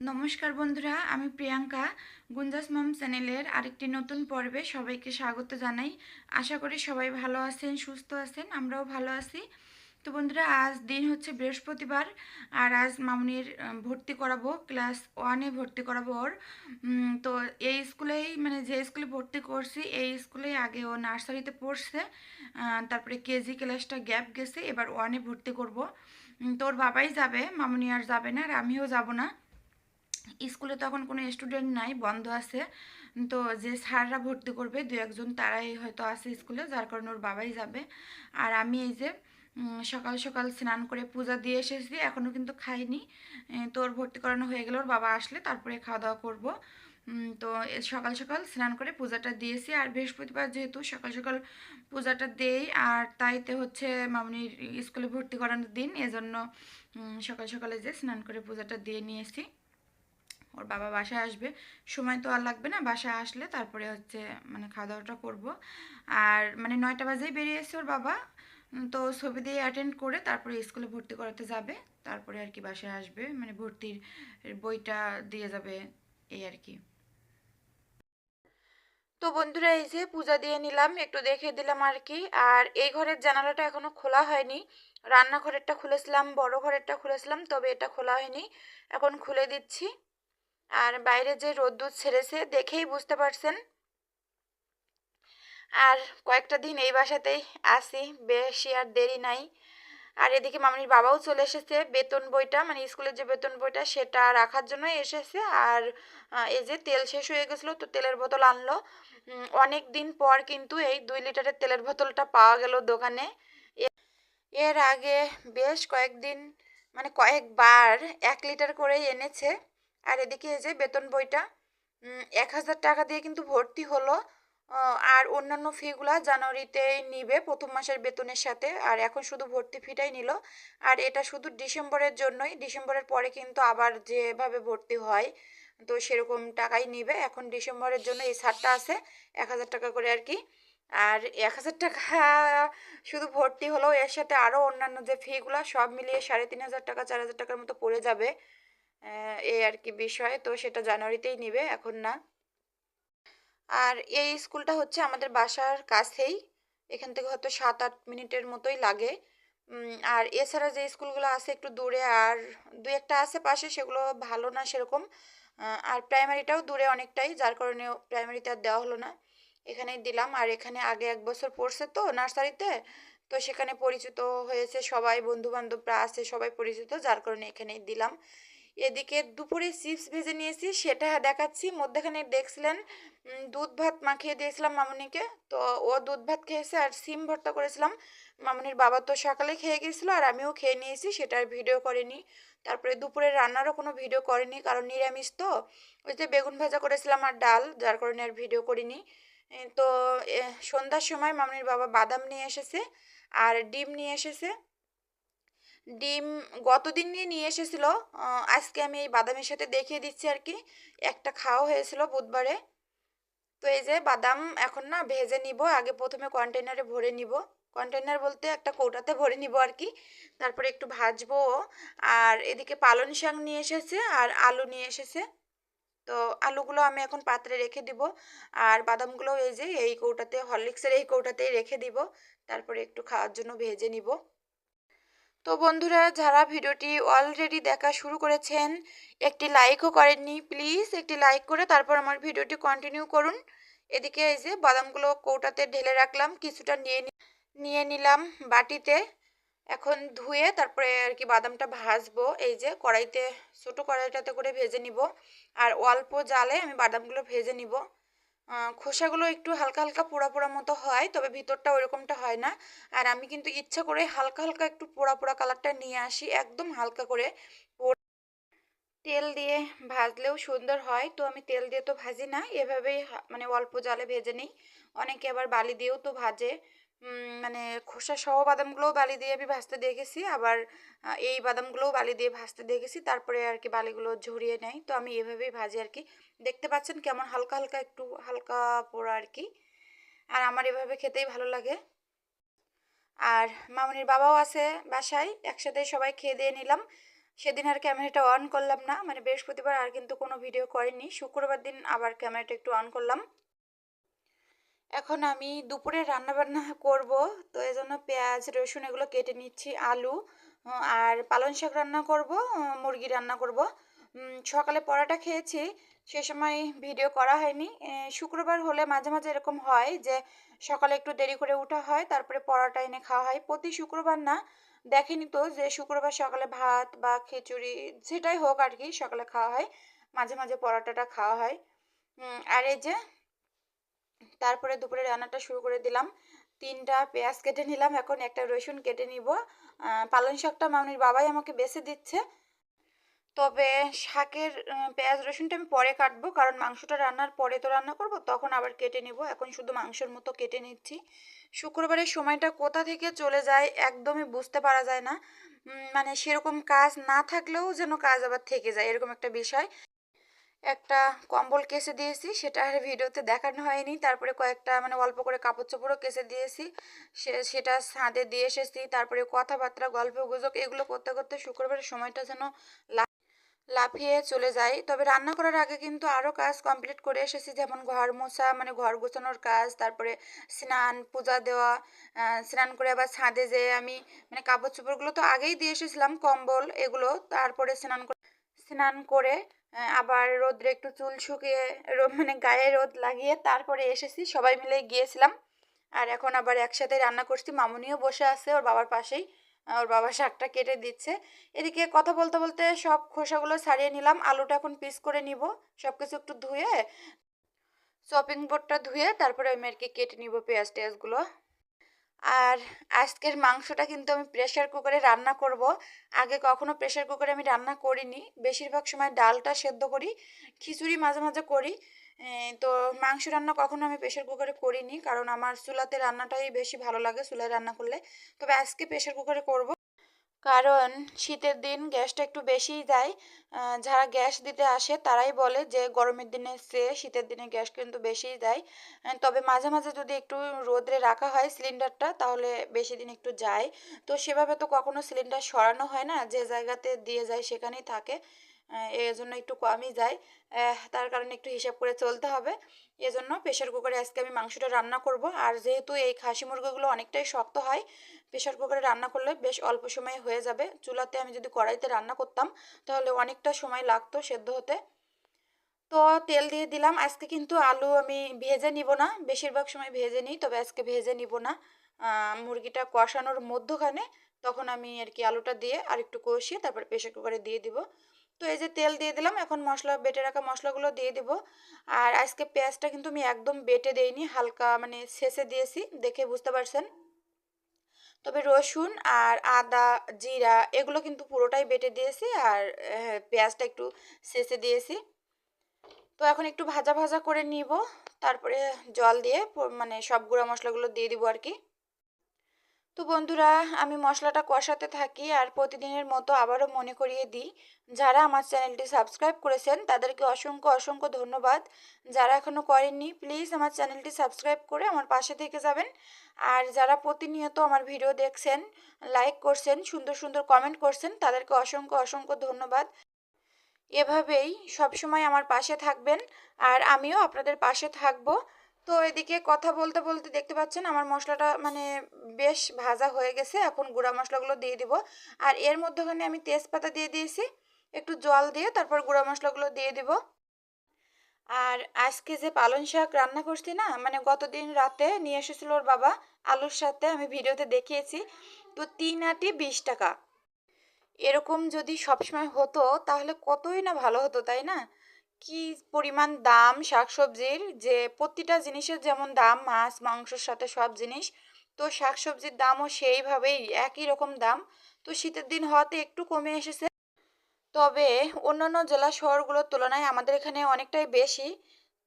নমস্কার বন্ধুরা, আমি প্রিয়াঙ্কা। গুঞ্জাস মাম চ্যানেলের আরেকটি নতুন পর্বে সবাইকে স্বাগত জানাই। আশা করি সবাই ভালো আছেন, সুস্থ আছেন, আমরাও ভালো আছি। তো বন্ধুরা, আজ দিন হচ্ছে বৃহস্পতিবার, আর আজ মামনির ভর্তি করাবো, ক্লাস ওয়ানে ভর্তি করাবো ওর। তো এই স্কুলেই মানে যে স্কুলে ভর্তি করছি, এই স্কুলেই আগে ও নার্সারিতে পড়ছে তারপরে কেজি ক্লাসটা গ্যাপ গেছে, এবার ওয়ানে ভর্তি করব। তোর বাবাই যাবে, মামনি আর যাবে না, আর আমিও যাব না। স্কুলে তখন কোনো স্টুডেন্ট নাই, বন্ধ আছে। তো যে স্যাররা ভর্তি করবে, দু একজন তারাই হয়তো আছে স্কুলে, যার কারণে ওর বাবাই যাবে। আর আমি এই যে সকাল সকাল স্নান করে পূজা দিয়ে এসেছি এখনও কিন্তু খাইনি। তো ওর ভর্তি করানো হয়ে গেলে ওর বাবা আসলে তারপরে খাওয়া দাওয়া করব তো সকাল সকাল স্নান করে পূজাটা দিয়েছি। আর বৃহস্পতিবার যেহেতু সকাল সকাল পূজাটা দেই, আর তাইতে হচ্ছে মামনির স্কুলে ভর্তি করানোর দিন, এজন্য সকাল সকালে যে স্নান করে পূজাটা দিয়ে নিয়েছি। ওর বাবা বাসায় আসবে। সময় তো আর লাগবে না, বাসায় আসলে তারপরে হচ্ছে মানে খাওয়া দাওয়াটা করব। আর মানে নয়টা বাজেই বেরিয়েছে ওর বাবা। তো ছবি দিয়ে অ্যাটেন্ড করে তারপরে স্কুলে ভর্তি করাতে যাবে। তারপরে আর কি বাসায় আসবে মানে ভর্তির বইটা দিয়ে যাবে, এই আর কি। তো বন্ধুরা, এই যে পূজা দিয়ে নিলাম, একটু দেখে দিলাম আর কি। আর এই ঘরের জানালাটা এখনও খোলা হয়নি। রান্নাঘরেরটা খুলেছিলাম, বড় ঘরেরটা খুলেছিলাম, তবে এটা খোলা হয়নি। এখন খুলে দিচ্ছি। আর বাইরে যে রোদ্দুর ছেড়েছে দেখেই বুঝতে পারছেন। আর কয়েকটা দিন এই বাসাতেই আসি বেশি আর দেরি নাই। আর এদিকে মামনির বাবাও চলে এসেছে, বেতন বইটা মানে স্কুলের যে বেতন বইটা সেটা রাখার জন্য এসেছে। আর এই যে তেল শেষ হয়ে গেছিল, তো তেলের বোতল আনলো। অনেক দিন পর কিন্তু এই দুই লিটারের তেলের বোতলটা পাওয়া গেল দোকানে। এর আগে বেশ কয়েকদিন মানে কয়েকবার এক লিটার করেই এনেছে। আর এদিকে এই যে বেতন বইটা এক হাজার টাকা দিয়ে কিন্তু ভর্তি হলো আর অন্যান্য ফিগুলা জানুয়ারিতেই নিবে প্রথম মাসের বেতনের সাথে, আর এখন শুধু ভর্তি ফিটাই নিল। আর এটা শুধু ডিসেম্বরের জন্যই, ডিসেম্বরের পরে কিন্তু আবার যেভাবে ভর্তি হয়, তো সেরকম টাকাই নিবে। এখন ডিসেম্বরের জন্য এই ছাড়টা আছে, এক হাজার টাকা করে আর কি। আর এক হাজার টাকা শুধু ভর্তি হলেও এর সাথে আরও অন্যান্য যে ফিগুলো সব মিলিয়ে সাড়ে তিন হাজার টাকা, চার হাজার টাকার মতো পড়ে যাবে। এই আর কি বিষয়। তো সেটা জানুয়ারিতেই নিবে, এখন না। আর এই স্কুলটা হচ্ছে আমাদের বাসার কাছেই। এখান থেকে হয়তো সাত আট মিনিটের মতোই লাগে। আর এছাড়া যে স্কুলগুলো আছে একটু দূরে, আর দু একটা আছে পাশে, সেগুলো ভালো না সেরকম। আর প্রাইমারিটাও দূরে অনেকটাই, যার কারণে প্রাইমারিতে আর দেওয়া হলো না। এখানেই দিলাম। আর এখানে আগে এক বছর পড়ছে তো নার্সারিতে। তো সেখানে পরিচিত হয়েছে সবাই বন্ধু বান্ধবরা আছে, সবাই পরিচিত, যার কারণে এখানেই দিলাম। এদিকে দুপুরে চিপস ভেজে নিয়েছি, সেটা দেখাচ্ছি। মধ্যেখানে দেখছিলেন দুধ ভাত মাখিয়ে দিয়েছিলাম মামুনিকে। তো ও দুধ ভাত খেয়েছে আর সিম ভর্তা করেছিলাম। মামুনির বাবা তো সকালে খেয়ে গিয়েছিল আর আমিও খেয়ে নিয়েছি সেটার ভিডিও করিনি। তারপরে দুপুরে রান্নারও কোনো ভিডিও করিনি, কারণ নিরামিষ তো। ওই যে বেগুন ভাজা করেছিলাম আর ডাল, যার কারণে আর ভিডিও করিনি। তো সন্ধ্যার সময় মামুনির বাবা বাদাম নিয়ে এসেছে আর ডিম নিয়ে এসেছে। ডিম গতদিন নিয়ে এসেছিল আজকে আমি এই বাদামের সাথে দেখিয়ে দিচ্ছি আর কি। একটা খাওয়া হয়েছিল বুধবারে। তো এই যে বাদাম এখন না ভেজে নিব, আগে প্রথমে কন্টেনারে ভরে নিব। কন্টেনার বলতে একটা কৌটাতে ভরে নিব আর কি। তারপরে একটু ভাজবো। আর এদিকে পালং শাক নিয়ে এসেছে আর আলু নিয়ে এসেছে। তো আলুগুলো আমি এখন পাত্রে রেখে দিব। আর বাদামগুলো এই যে এই কৌটাতে, হরলিক্সের এই কৌটাতেই রেখে দিব। তারপরে একটু খাওয়ার জন্য ভেজে নিব। তো বন্ধুরা, যারা ভিডিওটি অলরেডি দেখা শুরু করেছেন, একটি লাইকও করেননি প্লিজ একটি লাইক করে তারপর আমার ভিডিওটি কন্টিনিউ করুন। এদিকে এই যে বাদামগুলো কৌটাতে ঢেলে রাখলাম, কিছুটা নিয়ে নিয়ে নিলাম বাটিতে। এখন ধুয়ে তারপরে আর কি বাদামটা ভাজবো, এই যে কড়াইতে, ছোটো কড়াইটাতে করে ভেজে নিব। আর অল্প জালে আমি বাদামগুলো ভেজে নিব। খোসাগুলো একটু হালকা হালকা পোড়া পোড়া মতো হয়, তবে ভিতরটা ওরকমটা হয় না। আর আমি কিন্তু ইচ্ছা করে হালকা হালকা একটু পোড়া পোড়া কালারটা নিয়ে আসি, একদম হালকা করে তেল দিয়ে ভাজলেও সুন্দর হয়। তো আমি তেল দিয়ে তো ভাজি না, এভাবেই মানে অল্প জলে ভেজে নিই। অনেকে আবার বালি দিয়েও তো ভাজে। মানে খোসা সহ বাদামগুলোও বালি দিয়ে আমি ভাজতে দেখেছি, আবার এই বাদামগুলোও বালি দিয়ে ভাজতে দেখেছি, তারপরে আর কি বালিগুলো ঝরিয়ে নেয়। তো আমি এভাবেই ভাজি আর কি। দেখতে পাচ্ছেন কেমন হালকা হালকা একটু হালকা পোড়া আর কি। আর আমার এভাবে খেতেই ভালো লাগে। আর মামনির বাবাও আছে বাসায়, একসাথে সবাই খেয়ে দিয়ে নিলাম। সেদিন আর ক্যামেরাটা অন করলাম না মানে বৃহস্পতিবার আর কিন্তু কোনো ভিডিও করিনি। শুক্রবার দিন আবার ক্যামেরাটা একটু অন করলাম। এখন আমি দুপুরে রান্না বান্না করব, তো এই জন্য পেঁয়াজ, রসুন এগুলো কেটে নিচ্ছি, আলু আর পালং শাক রান্না করব মুরগি রান্না করব। সকালে পরাটা খেয়েছি, সে সময় ভিডিও করা হয়নি। শুক্রবার হলে মাঝে মাঝে এরকম হয় যে সকালে একটু দেরি করে ওঠা হয়, তারপরে পরাটা এনে খাওয়া হয়। প্রতি শুক্রবার না, দেখেনি তো যে শুক্রবার সকালে ভাত বা খিচুড়ি যেটাই হোক আর কি সকালে খাওয়া হয়, মাঝে মাঝে পরোটাটা খাওয়া হয়। আর এই যে তারপরে দুপুরে রান্নাটা শুরু করে দিলাম। তিনটা পেঁয়াজ কেটে নিলাম, এখন একটা রসুন কেটে নিব। পালং শাকটা মামনির বাবাই আমাকে বেছে দিচ্ছে। তবে শাকের পেঁয়াজ, রসুনটা আমি পরে কাটবো, কারণ মাংসটা রান্নার পরে তো রান্না করব, তখন আবার কেটে নিব। এখন শুধু মাংসের মতো কেটে নিচ্ছি। শুক্রবারের সময়টা কোথা থেকে চলে যায় একদমই বুঝতে পারা যায় না। মানে সেরকম কাজ না থাকলেও যেন কাজ আবার থেকে যায়, এরকম একটা বিষয়। একটা কম্বল কেসে দিয়েছি, সেটা আর ভিডিওতে দেখানো হয়নি। তারপরে কয়েকটা মানে অল্প করে কাপড় চোপড়ও কেসে দিয়েছি। সে, সেটা ছাদে দিয়ে এসেছি। তারপরে কথাবার্তা, গল্প, গুজব, এগুলো করতে করতে শুক্রবারের সময়টা যেন লাফিয়ে চলে যায়। তবে রান্না করার আগে কিন্তু আরও কাজ কমপ্লিট করে এসেছি। যেমন ঘর মোছা মানে ঘর গোছানোর কাজ, তারপরে স্নান, পূজা দেওয়া স্নান করে আবার ছাদে যেয়ে আমি মানে কাপড় চোপড়গুলো তো আগেই দিয়ে এসেছিলাম, কম্বল, এগুলো, তারপরে স্নান স্নান করে আবার রোদ্রে একটু চুল শুকিয়ে মানে গায়ে রোদ লাগিয়ে তারপরে এসেছি, সবাই মিলে গিয়েছিলাম। আর এখন আবার একসাথে রান্না করছি, মামুনিও বসে আছে ওর বাবার পাশেই ওর বাবা শাকটা কেটে দিচ্ছে। এদিকে কথা বলতে বলতে সব খোসাগুলো ছাড়িয়ে নিলাম, আলুটা এখন পিস করে নিব সব কিছু একটু ধুয়ে, চপিং বোর্ডটা ধুয়ে তারপরে আমি আর কি কেটে নিব পেঁয়াজ টেয়াজগুলো আর আজকের মাংসটা কিন্তু আমি প্রেশার কুকারে রান্না করব। আগে কখনো প্রেশার কুকারে আমি রান্না করিনি। বেশিরভাগ সময় ডালটা সেদ্ধ করি, খিচুড়ি মাঝে মাঝে করি। তো মাংস রান্না কখনো আমি প্রেশার কুকারে করিনি, কারণ আমার চুলাতে রান্নাটাই বেশি ভালো লাগে চুলায় রান্না করলে। তবে আজকে প্রেশার কুকারে করব। কারণ শীতের দিন গ্যাসটা একটু বেশিই যায় যারা গ্যাস দিতে আসে তারাই বলে যে গরমের দিনে চেয়ে শীতের দিনে গ্যাস কিন্তু বেশিই যায় তবে মাঝে মাঝে যদি একটু রোদ্রে রাখা হয় সিলিন্ডারটা তাহলে বেশি দিন একটু যায়। তো সেভাবে তো কখনো সিলিন্ডার সরানো হয় না, যে জায়গাতে দিয়ে যায় সেখানেই থাকে। আহ, এই জন্য একটু কমই যায়। তার কারণে একটু হিসাব করে চলতে হবে। এজন্য প্রেশার কুকারে আজকে আমি মাংসটা রান্না করব। আর যেহেতু এই খাসি মুরগিগুলো অনেকটাই শক্ত হয় প্রেশার কুকারে রান্না করলে বেশ অল্প সময়ে হয়ে যাবে। চুলাতে আমি যদি কড়াইতে রান্না করতাম তাহলে অনেকটা সময় লাগতো সেদ্ধ হতে। তো তেল দিয়ে দিলাম। আজকে কিন্তু আলু আমি ভেজে নিব না। বেশিরভাগ সময় ভেজে নিই তবে আজকে ভেজে নিব না। মুরগিটা কষানোর মধ্যখানে তখন আমি আর কি আলুটা দিয়ে আর একটু কষিয়ে তারপর প্রেশার কুকারে দিয়ে দিব। তো এই যে তেল দিয়ে দিলাম, এখন মশলা, বেটে রাখা মশলাগুলো দিয়ে দিব। আর আজকে পেঁয়াজটা কিন্তু আমি একদম বেটে দেইনি, হালকা মানে শেষে দিয়েছি, দেখে বুঝতে পারছেন। তবে রসুন আর আদা, জিরা এগুলো কিন্তু পুরোটাই বেটে দিয়েছি আর পেঁয়াজটা একটু শেষে দিয়েছি। তো এখন একটু ভাজা ভাজা করে নিব, তারপরে জল দিয়ে মানে সব গুঁড়া মশলাগুলো দিয়ে দিব আর কি। তো বন্ধুরা, আমি মশলাটা কষাতে থাকি আর প্রতিদিনের মতো আবারও মনে করিয়ে দিই। যারা আমার চ্যানেলটি সাবস্ক্রাইব করেছেন, তাদেরকে অসংখ্য অসংখ্য ধন্যবাদ। যারা এখনও করেননি, প্লিজ আমার চ্যানেলটি সাবস্ক্রাইব করে আমার পাশে থেকে যাবেন। আর যারা প্রতিনিয়ত আমার ভিডিও দেখছেন, লাইক করছেন, সুন্দর সুন্দর কমেন্ট করছেন, তাদেরকে অসংখ্য অসংখ্য ধন্যবাদ। এভাবেই সবসময় আমার পাশে থাকবেন আর আমিও আপনাদের পাশে থাকব। তো এদিকে কথা বলতে বলতে দেখতে পাচ্ছেন আমার মশলাটা মানে বেশ ভাজা হয়ে গেছে। এখন গুঁড়া মশলাগুলো দিয়ে দিব। আর এর মধ্যখানে আমি তেজপাতা দিয়ে দিয়েছি। একটু জল দিয়ে তারপর গুঁড়া মশলাগুলো দিয়ে দিব। আর আজকে যে পালং শাক রান্না করছি না মানে গতদিন রাতে নিয়ে এসেছিল ওর বাবা আলুর সাথে, আমি ভিডিওতে দেখিয়েছি। তো তিন আটি বিশ টাকা। এরকম যদি সবসময় হতো, তাহলে কতই না ভালো হতো, তাই না? কি পরিমাণ দাম শাকসবজির? যে প্রতিটা জিনিসের যেমন দাম, মাছ, মাংসর সাথে সব জিনিস, তো শাকসবজির দামও সেইভাবেই একই রকম দাম। তো শীতের দিন হওয়াতে একটু কমে এসেছে। তবে অন্যান্য জেলা শহরগুলোর তুলনায় আমাদের এখানে অনেকটাই বেশি।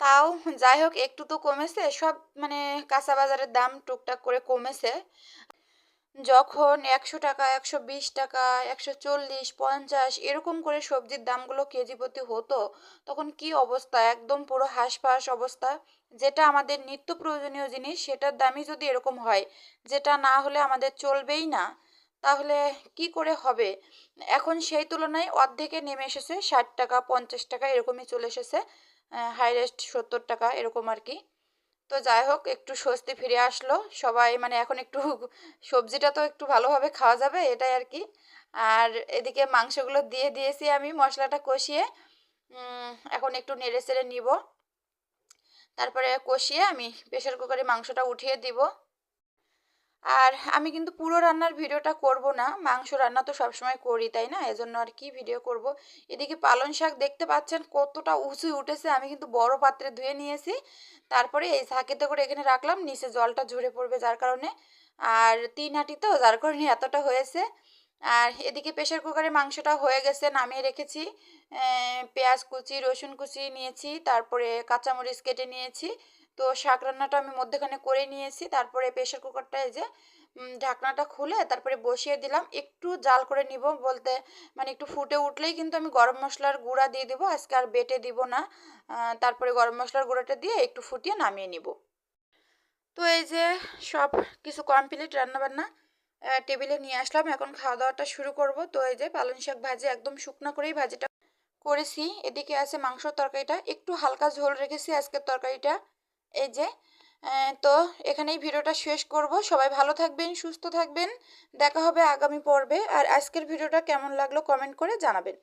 তাও যাই হোক, একটু তো কমেছে। সব মানে কাঁচা বাজারের দাম টুকটাক করে কমেছে। যখন একশো টাকা, একশো বিশ টাকা, একশো চল্লিশ, পঞ্চাশ এরকম করে সবজির দামগুলো কেজি প্রতি হতো, তখন কি অবস্থা? একদম পুরো হাঁসফাঁস অবস্থা। যেটা আমাদের নিত্য প্রয়োজনীয় জিনিস, সেটার দামই যদি এরকম হয়, যেটা না হলে আমাদের চলবেই না, তাহলে কি করে হবে? এখন সেই তুলনায় অর্ধেকে নেমে এসেছে, ষাট টাকা, পঞ্চাশ টাকা এরকমই চলে এসেছে হাইরেস্ট সত্তর টাকা এরকম আর কি। তো যাই হোক একটু স্বস্তি ফিরে আসলো। সবাই মানে এখন একটু সবজিটা তো একটু ভালোভাবে খাওয়া যাবে, এটাই আর কি। আর এদিকে মাংসগুলো দিয়ে দিয়েছি আমি মশলাটা কষিয়ে। এখন একটু নেড়ে চেড়ে নিব। তারপরে কষিয়ে আমি প্রেশার কুকারে মাংসটা উঠিয়ে দিব। আর আমি কিন্তু পুরো রান্নার ভিডিওটা করব না, মাংস রান্না তো সবসময় করি, তাই না? এজন্য আর কি ভিডিও করব। এদিকে পালন শাক দেখতে পাচ্ছেন কতটা উঁচু উঠেছে, আমি কিন্তু বড় পাত্রে ধুয়ে নিয়েছি। তারপরে এই শাকেতে করে এখানে রাখলাম, নিচে জলটা ঝরে পড়বে যার কারণে। আর তিন হাঁটি তো, যার কারণে এতটা হয়েছে। আর এদিকে প্রেশার কুকারে মাংসটা হয়ে গেছে, নামিয়ে রেখেছি। পেঁয়াজ কুচি, রসুন কুচি নিয়েছি, তারপরে কাঁচামরিচ কেটে নিয়েছি। তো শাক রান্নাটা আমি মধ্যেখানে করে নিয়েছি। তারপরে প্রেশার কুকারটা এই যে ঢাকনাটা খুলে তারপরে বসিয়ে দিলাম। একটু জাল করে নিব বলতে মানে একটু ফুটে উঠলেই কিন্তু আমি গরম মশলার গুঁড়া দিয়ে দিব। আজকে আর বেটে দিব না। তারপরে গরম মশলার গুঁড়াটা দিয়ে একটু ফুটিয়ে নামিয়ে নিব। তো এই যে, সব কিছু কমপ্লিট রান্নাবান্না টেবিলে নিয়ে আসলাম। এখন খাওয়া দাওয়াটা শুরু করব। তো এই যে, পালং শাক ভাজি একদম শুকনো করেই ভাজিটা করেছি। এদিকে আছে মাংসর তরকারিটা। একটু হালকা ঝোল রেখেছি আজকের তরকারিটা। এই যে তো এখানেই ভিডিওটা শেষ করব। সবাই ভালো থাকবেন, সুস্থ থাকবেন। দেখা হবে আগামী পর্বে। আর আজকের ভিডিওটা কেমন লাগল কমেন্ট করে জানাবেন।